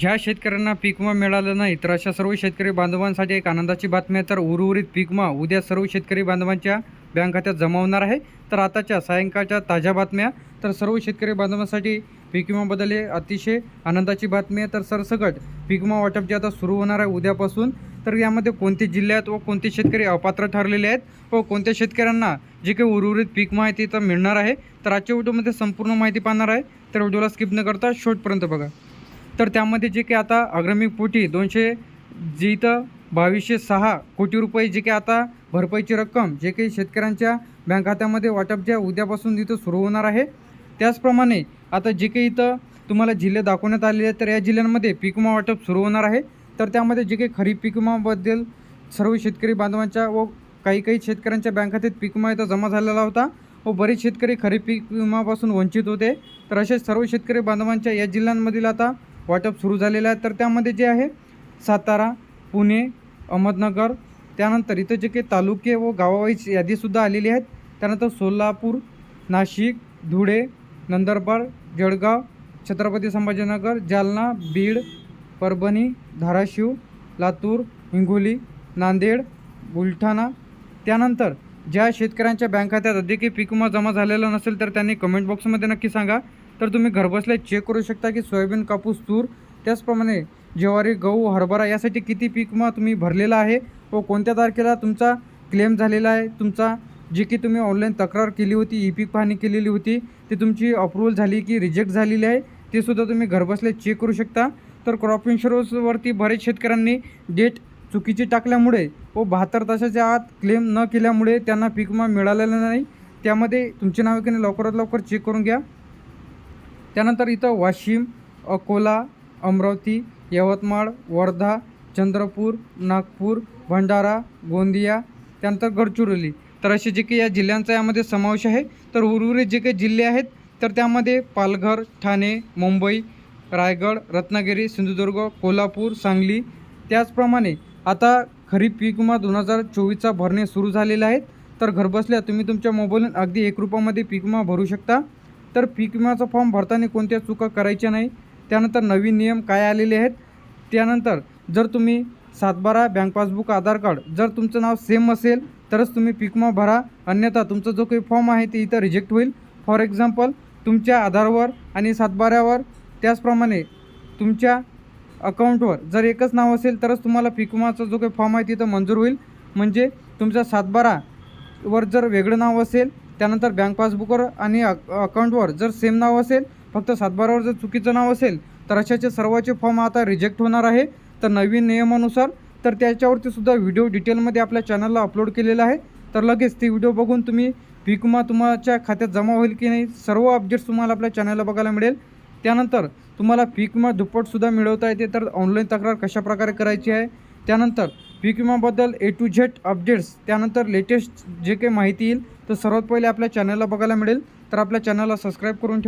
ज्या शेतकऱ्यांना पीक विमा मिळाला नाही तर अशा सर्व शेतकरी बांधवांसाठी एक आनंदाची बातमी आहे. तर उर्वरित पीक विमा उद्या सर्व शेतकरी बांधवांच्या बँक खात्यात जमा होणार आहे. तर आताच्या सायंकाळच्या ताज्या बातम्या. तर सर्व शेतकरी बांधवांसाठी पीक विमाबद्दल हे अतिशय आनंदाची बातमी आहे. तर सरसकट पीक विमा वाटप जे आता सुरू होणार आहे उद्यापासून तर यामध्ये कोणते जिल्हे आहेत व कोणते शेतकरी अपात्र ठरलेले आहेत व कोणत्या शेतकऱ्यांना जे काही उर्वरित पीक माहिती आहे ते तर मिळणार आहे तर आजच्या व्हिडिओमध्ये संपूर्ण माहिती पाहणार आहे. तर व्हिडिओला स्किप न करता शेवटपर्यंत बघा. तर त्यामध्ये जे काही आता अग्रमी पोटी दोनशे जी इथं बावीसशे सहा कोटी रुपये जे काही आता भरपाईची रक्कम जे काही शेतकऱ्यांच्या बँक खात्यामध्ये वाटप जे उद्यापासून इथं सुरू होणार आहे. त्याचप्रमाणे आता जे काही इथं तुम्हाला जिल्हे दाखवण्यात आलेले आहेत तर या जिल्ह्यांमध्ये पीक विमा वाटप सुरू होणार आहे. तर त्यामध्ये जे काही खरीप पीक विमाबद्दल सर्व शेतकरी बांधवांच्या व काही काही शेतकऱ्यांच्या बँक खात्यात पीक विमा इथं जमा झालेला होता व बरेच शेतकरी खरीप पीक विमापासून वंचित होते. तर असे सर्व शेतकरी बांधवांच्या या जिल्ह्यांमधील आता वाटप सुरू झालेलं आहे. तर त्यामध्ये जे आहे सातारा पुणे अहमदनगर त्यानंतर इथं जे काही तालुके व गावावाईज यादीसुद्धा आलेली आहेत. त्यानंतर सोलापूर नाशिक धुळे नंदुरबार जळगाव छत्रपती संभाजीनगर जालना बीड परभणी धाराशिव लातूर हिंगोली नांदेड बुलढाणा. त्यानंतर ज्या शेतकऱ्यांच्या बँक खात्यात अधिक पीक विमा जमा झालेला नसेल तर त्यांनी कमेंट बॉक्समध्ये नक्की सांगा. तर तुम्ही घरबसल्या चेक करू शकता की सोयाबीन कापूस तूर त्याचप्रमाणे ज्वारी गहू हरभरा यासाठी किती पीक मग तुम्ही भरलेला आहे व कोणत्या तारखेला तुमचा क्लेम झालेला आहे? तुमचा जी की तुम्ही ऑनलाईन तक्रार केली होती ई पीक पाहणी केलेली होती ती तुमची अप्रूव्हल झाली की रिजेक्ट झालेली आहे ते सुद्धा तुम्ही घरबसल्या चेक करू शकता. तर क्रॉप इन्शुरन्सवरती बरेच शेतकऱ्यांनी डेट चुकीची टाकल्यामुळे व बहात्तर तासाच्या आत क्लेम न केल्यामुळे त्यांना पीक विमा मिळालेला नाही. त्यामध्ये तुमचे नाव की नाही लवकरात लवकर चेक करून घ्या. त्यानंतर इथं वाशिम अकोला अमरावती यवतमाळ वर्धा चंद्रपूर नागपूर भंडारा गोंदिया त्यानंतर गडचिरोली. तर असे जे काही या जिल्ह्यांचा यामध्ये समावेश आहे तर उर्वरित जे काही जिल्हे आहेत तर त्यामध्ये पालघर ठाणे मुंबई रायगड रत्नागिरी सिंधुदुर्ग कोल्हापूर सांगली. त्याचप्रमाणे आता खरीप पीक विमा दोन हजार चोवीसचा भरणे सुरू झालेले आहेत. तर घरबसल्या तुम्ही तुमच्या मोबाईलून अगदी एक रुपयामध्ये पीक विमा भरू शकता. तर पीक विम्याचा फॉर्म भरताना कोणत्या चुका करायच्या नाही त्यानंतर नवीन नियम काय आलेले आहेत त्यानंतर जर तुम्ही सातबारा बँक पासबुक आधार कार्ड जर तुमचं नाव सेम असेल तरच तुम्ही पीक विमा भरा. अन्यथा तुमचा जो काही फॉर्म आहे ते इथं रिजेक्ट होईल. फॉर एक्झाम्पल तुमच्या आधारवर आणि सातबाऱ्यावर त्याचप्रमाणे तुमच्या अकाउंटवर जर एकच नाव असेल तरच तुम्हाला पीक विमाचा जो काही फॉर्म आहे तिथं मंजूर होईल. म्हणजे तुमच्या सातबारावर जर वेगळं नाव असेल त्यानंतर बँक पासबुकवर आणि अक अकाउंटवर जर सेम नाव असेल फक्त सातबारावर जर चुकीचं नाव असेल तर अशाचे सर्वाचे फॉर्म आता रिजेक्ट होणार आहे. तर नवीन नियमानुसार तर त्याच्यावरती सुद्धा व्हिडिओ डिटेलमध्ये आपल्या चॅनलला अपलोड केलेला आहे. तर लगेच ती व्हिडिओ बघून तुम्ही पीक विमा तुमच्या खात्यात जमा होईल की नाही सर्व अपडेट्स तुम्हाला आपल्या चॅनलला बघायला मिळेल. त्यानंतर तुम्हाला पीक विमा मिळवता येते तर ऑनलाईन तक्रार कशाप्रकारे करायची आहे? त्यानंतर पीक विमाबद्दल ए टू झेड अपडेट्स त्यानंतर लेटेस्ट जे काही माहिती येईल तर सर्वात पहिले आपल्या चॅनलला बघायला मिळेल. तर आपल्या चॅनलला सबस्क्राईब करून